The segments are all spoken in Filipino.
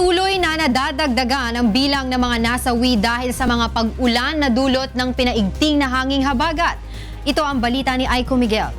Patuloy na nadadagdagan ang bilang ng mga nasawi dahil sa mga pag-ulan na dulot ng pinaigting na hanging habagat. Ito ang balita ni Aiko Miguel.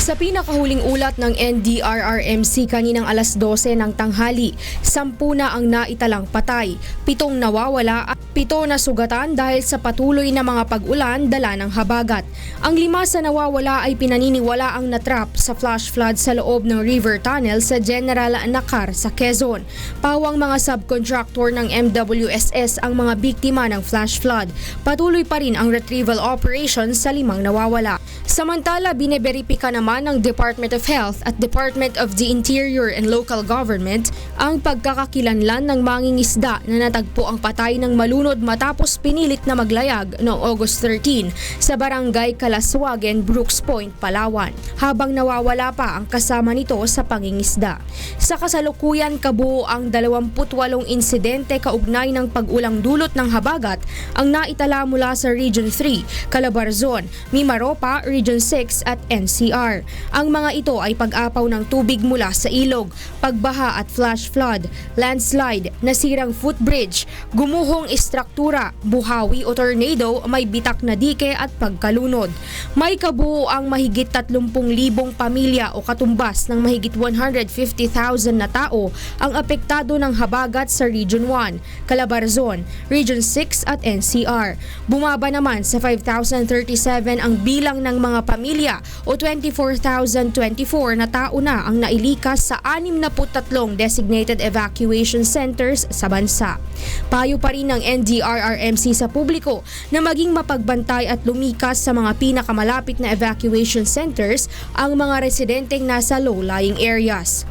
Sa pinakahuling ulat ng NDRRMC kaninang alas 12 ng tanghali, sampu na ang naitalang patay, pitong nawawala at pito na sugatan dahil sa patuloy na mga pag-ulan dala ng habagat. Ang lima sa nawawala ay pinaniniwala ang natrap sa flash flood sa loob ng river tunnel sa General Nakar sa Quezon. Pawang mga subcontractor ng MWSS ang mga biktima ng flash flood. Patuloy pa rin ang retrieval operation sa limang nawawala. Samantala, bineberipika naman ng Department of Health at Department of the Interior and Local Government ang pagkakakilanlan ng mangingisda na natagpo ang patay ng malunod matapos pinilit na maglayag noong August 13 sa barangay Kalaswagen, Brooks Point, Palawan, habang nawawala pa ang kasama nito sa pangingisda. Sa kasalukuyan, kabuo ang 28 insidente kaugnay ng pag-ulang dulot ng habagat ang naitala mula sa Region 3, Calabarzon, Mimaropa, Region 6 at NCR. Ang mga ito ay pag-apaw ng tubig mula sa ilog, pagbaha at flash flood, landslide, nasirang footbridge, gumuhong istruktura, buhawi o tornado, may bitak na dike at pagkalunod. May kabuo ang mahigit 30,000 pamilya o katumbas ng mahigit 150,000 na tao ang apektado ng habagat sa Region 1, Calabarzon, Region 6 at NCR. Bumaba naman sa 5,037 ang bilang ng mga pamilya o 24,024 na tao na ang nailikas sa 63 designated evacuation centers sa bansa. Payo pa rin ng NDRRMC sa publiko na maging mapagbantay at lumikas sa mga pinakamalapit na evacuation centers ang mga residenteng nasa low-lying areas.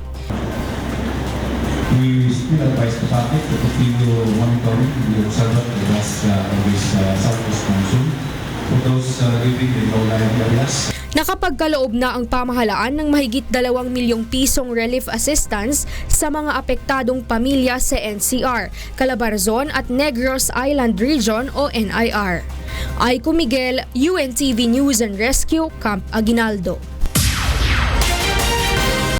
We still advise the public to continue monitoring the observer Nakapagkaloob na ang pamahalaan ng mahigit 2 milyong pisong relief assistance sa mga apektadong pamilya sa NCR, Calabarzon at Negros Island Region o NIR. Aiko Miguel, UNTV News and Rescue, Camp Aguinaldo.